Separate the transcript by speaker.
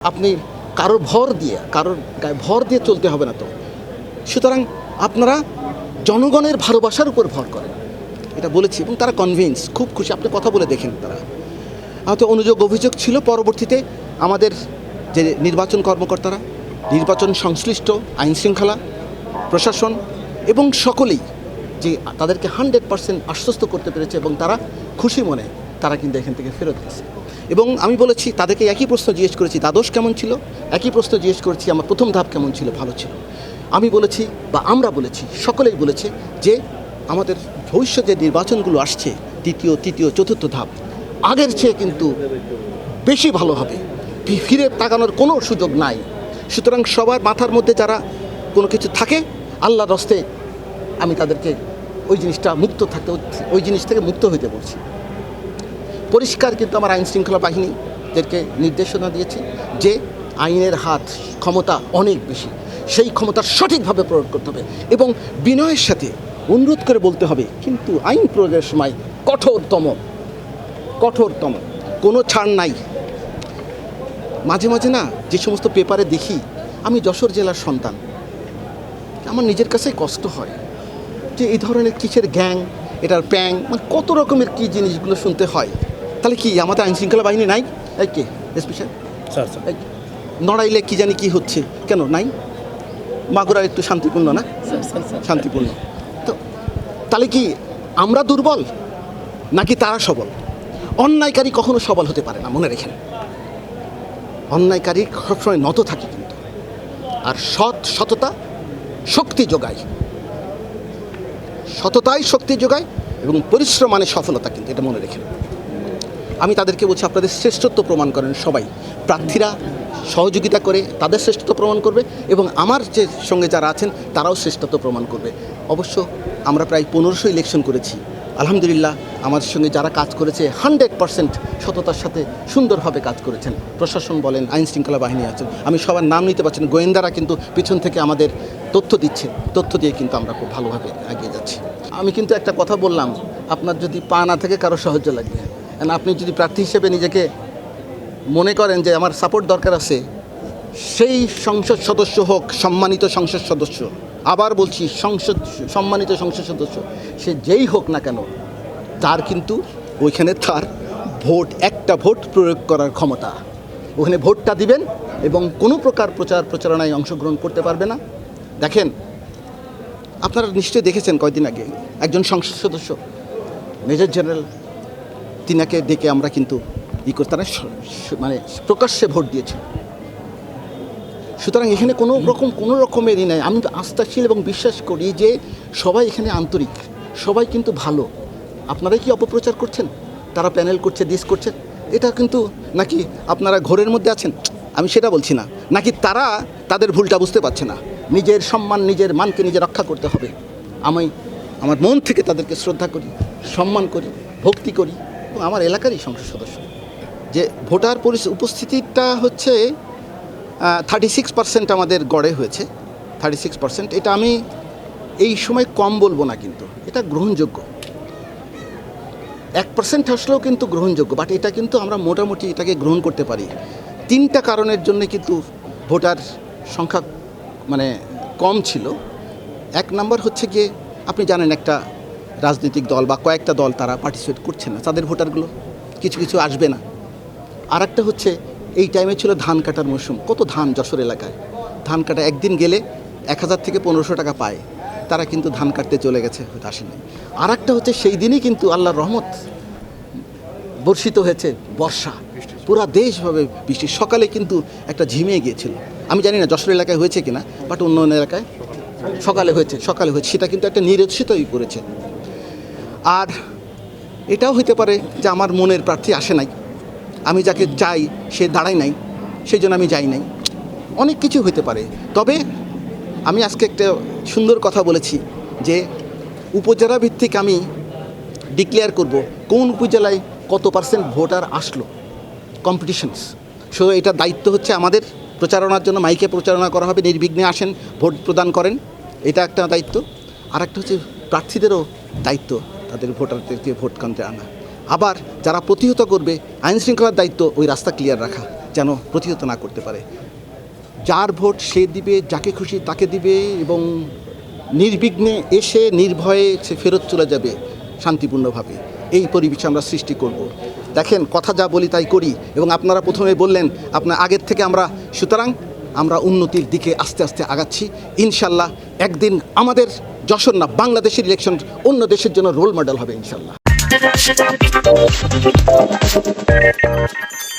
Speaker 1: আপনি কারোর ভর দিয়ে, কারোর গায়ে ভর দিয়ে চলতে হবে না তো। সুতরাং আপনারা জনগণের ভালোবাসার উপর ভর করেন। এটা বলেছি এবং তারা কনভিন্স খুব খুশি। আপনি কথা বলে দেখেন তারা। হয়তো অনুযোগ অভিযোগ ছিল পরবর্তীতে আমাদের যে নির্বাচন কর্মকর্তারা, নির্বাচন সংশ্লিষ্ট, আইন শৃঙ্খলা, প্রশাসন এবং সকলেই যে তাদেরকে হান্ড্রেড পার্সেন্ট আশ্বস্ত করতে পেরেছে এবং তারা খুশি মনে তারা কিন্তু এখান থেকে ফেরত গেছে। এবং আমি বলেছি, তাদেরকে একই প্রশ্ন জিজ্ঞেস করেছি, দ্বাদশ কেমন ছিল? একই প্রশ্ন জিজ্ঞেস করেছি, আমার প্রথম ধাপ কেমন ছিল? ভালো ছিল। আমি বলেছি বা আমরা বলেছি, সকলেই বলেছে যে আমাদের ভবিষ্যৎ যে নির্বাচনগুলো আসছে, দ্বিতীয়, তৃতীয়, চতুর্থ ধাপ, আগের চেয়ে কিন্তু বেশি ভালো হবে। ফিরে তাকানোর কোনো সুযোগ নাই। সুতরাং সবার মাথার মধ্যে যারা কোনো কিছু থাকে, আল্লাহর রস্তে আমি তাদেরকে ওই জিনিসটা মুক্ত থাকতে ওই জিনিস থেকে মুক্ত হইতে বলছি। পরিষ্কার কিন্তু আমার আইন শৃঙ্খলা বাহিনীদেরকে নির্দেশনা দিয়েছে যে আইনের হাত ক্ষমতা অনেক বেশি, সেই ক্ষমতা সঠিকভাবে প্রয়োগ করতে হবে এবং বিনয়ের সাথে অনুরোধ করে বলতে হবে, কিন্তু আইন প্রয়োগের সময় কঠোরতম কঠোরতম, কোনো ছাড় নাই। মাঝে মাঝে না যে সমস্ত পেপারে দেখি, আমি যশোর জেলার সন্তান, আমার নিজের কাছেই কষ্ট হয়। যে এই ধরনের কিসের গ্যাং এটার প্যাং মানে কত রকমের কী জিনিসগুলো শুনতে হয়? তাহলে কি আমাদের আইন শৃঙ্খলা বাহিনী নাই? এই কে? SP
Speaker 2: sir sir.
Speaker 1: নড়াইলে কি জানি কি হচ্ছে। কেন নাই? মাগুরা একটু শান্তিপূর্ণ না? শান্তিপূর্ণ। তো তাহলে কি আমরা দুর্বল? নাকি তারা সবল? অন্যায়কারী কখনো সবল হতে পারে না মনে রেখেন। অন্যায়কারী সবসময় নত থাকে কিন্তু। আর সৎ সততা শক্তি যোগায়। সততাই শক্তি যোগায় এবং পরিশ্রম মানে সফলতা কিন্তু, এটা মনে রেখেন আমি তাদেরকে বলছি, আপনাদের শ্রেষ্ঠত্ব প্রমাণ করেন সবাই। প্রার্থীরা সহযোগিতা করে তাদের শ্রেষ্ঠত্ব প্রমাণ করবে এবং আমার যে সঙ্গে যারা আছেন, তারাও শ্রেষ্ঠত্ব প্রমাণ করবে। অবশ্য আমরা প্রায় পনেরোশো ইলেকশন করেছি। আলহামদুলিল্লাহ আমার সঙ্গে যারা কাজ করেছে হান্ড্রেড পার্সেন্ট সততার সাথে সুন্দরভাবে কাজ করেছেন। প্রশাসন বলেন, আইন শৃঙ্খলা বাহিনী আছেন। আমি সবার নাম নিতে পারছি না, গোয়েন্দারা কিন্তু পিছন থেকে আমাদের তথ্য দিচ্ছে। তথ্য দিয়ে কিন্তু আমরা খুব ভালোভাবে এগিয়ে যাচ্ছি। আমি কিন্তু একটা কথা বললাম, আপনার যদি পা না থাকে কারও সাহায্য লাগবে। And আপনি যদি প্রার্থী হিসেবে নিজেকে মনে করেন যে আমার সাপোর্ট দরকার আছে, সেই সংসদ সদস্য হোক, সম্মানিত সংসদ সদস্য আবার বলছি সংসদ, সম্মানিত সংসদ সদস্য, সে যেই হোক না কেন, তার কিন্তু ওইখানে তার ভোট, একটা ভোট প্রয়োগ করার ক্ষমতা। ওখানে ভোটটা দিবেন এবং কোনো প্রকার প্রচার প্রচারণায় অংশগ্রহণ করতে পারবে না। দেখেন, আপনারা নিশ্চয়ই দেখেছেন কয়দিন আগে, একজন সংসদ সদস্য, মেজর জেনারেল, তিনাকে ডেকে আমরা কিন্তু ই করে তারা স- স- মানে প্রকাশ্যে ভোট দিয়েছে সুতরাং এখানে কোনো রকম, কোনো রকমেরই নাই। আমি আস্থাশীল এবং বিশ্বাস করি যে সবাই এখানে আন্তরিক, সবাই কিন্তু ভালো। আপনারাই কি অপপ্রচার করছেন? তারা প্যানেল করছে দিস করছে। এটা কিন্তু নাকি আপনারা ঘোরের মধ্যে আছেন? আমি সেটা বলছি না। নাকি তারা তাদের ভুলটা বুঝতে পারছে না? নিজের সম্মান, নিজের মানকে নিজে রক্ষা করতে হবে। আমি আমার মন থেকে তাদেরকে শ্রদ্ধা করি, সম্মান করি, ভক্তি করি। এবং আমার এলাকারই সংসদ সদস্য। যে ভোটার পরিস- উপস্থিতিটা হচ্ছে থার্টি সিক্স পার্সেন্ট আমাদের গড়ে হয়েছে থার্টি সিক্স পার্সেন্ট এটা আমি এই সময় কম বলব না কিন্তু, এটা গ্রহণযোগ্য। এক পার্সেন্ট আসলেও কিন্তু গ্রহণযোগ্য বাট এটা কিন্তু আমরা মোটামুটি এটাকে গ্রহণ করতে পারি। তিনটা কারণের জন্য কিন্তু ভোটার সংখ্যা মানে কম ছিল। এক নম্বর হচ্ছে গিয়ে, আপনি জানেন একটা রাজনৈতিক দল বা কয়েকটা দল তারা পার্টিসিপেট করছে না, তাদের ভোটারগুলো কিছু কিছু আসবে না। আর একটা হচ্ছে এই টাইমে ছিল ধান কাটার মৌসুম কত ধান যশোর এলাকায়? ধান কাটা একদিন গেলে এক হাজার থেকে পনেরোশো টাকা পায়। তারা কিন্তু ধান কাটতে চলে গেছে, হয়তো আসেনি। আর একটা হচ্ছে সেই দিনই কিন্তু আল্লাহর রহমত বর্ষিত হয়েছে, বর্ষা। পুরা দেশভাবে বৃষ্টি। সকালে কিন্তু একটা ঝিমিয়ে গিয়েছিল। আমি জানি না যশোর এলাকায় হয়েছে কিনা বাট অন্য অন্য এলাকায় সকালে হয়েছে সকালে হয়েছে। সেটা কিন্তু একটা নিরুৎসিতই করেছে। আর এটাও হতে পারে যে আমার মনের প্রার্থী আসে নাই। আমি যাকে চাই, সে দাঁড়ায় নাই সেই জন্য আমি যাই নাই। অনেক কিছু হতে পারে। তবে আমি আজকে একটা সুন্দর কথা বলেছি যে উপজেলা ভিত্তিক আমি ডিক্লেয়ার করব কোন উপজেলায় কত পার্সেন্ট ভোটার আসলো। কম্পিটিশনস সো এটা দায়িত্ব হচ্ছে আমাদের। প্রচারণার জন্য মাইকে প্রচারণা করা হবে, নির্বিঘ্নে আসেন, ভোট প্রদান করেন। এটা একটা দায়িত্ব। আর একটা হচ্ছে প্রার্থীদেরও দায়িত্ব তাদের ভোটারদেরকে ভোট কেন্দ্রে আনা। আবার যারা প্রতিহত করবে আইন শৃঙ্খলার দায়িত্ব ওই রাস্তা ক্লিয়ার রাখা, যেন প্রতিহত না করতে পারে। যার ভোট সে দিবে, যাকে খুশি তাকে দিবে এবং নির্বিঘ্নে এসে নির্ভয়ে সে ফেরত চলে যাবে শান্তিপূর্ণভাবে। এই পরিবেশ আমরা সৃষ্টি করব। দেখেন, কথা যা বলি তাই করি এবং আপনারা প্রথমে বললেন, আপনার আগের থেকে আমরা, সুতরাং আমরা উন্নতির দিকে আস্তে আস্তে আগাচ্ছি। ইনশাল্লাহ একদিন আমাদের যশোর না, বাংলাদেশের ইলেকশন অন্য দেশের জন্য রোল মডেল হবে ইনশাল্লাহ। Thank you.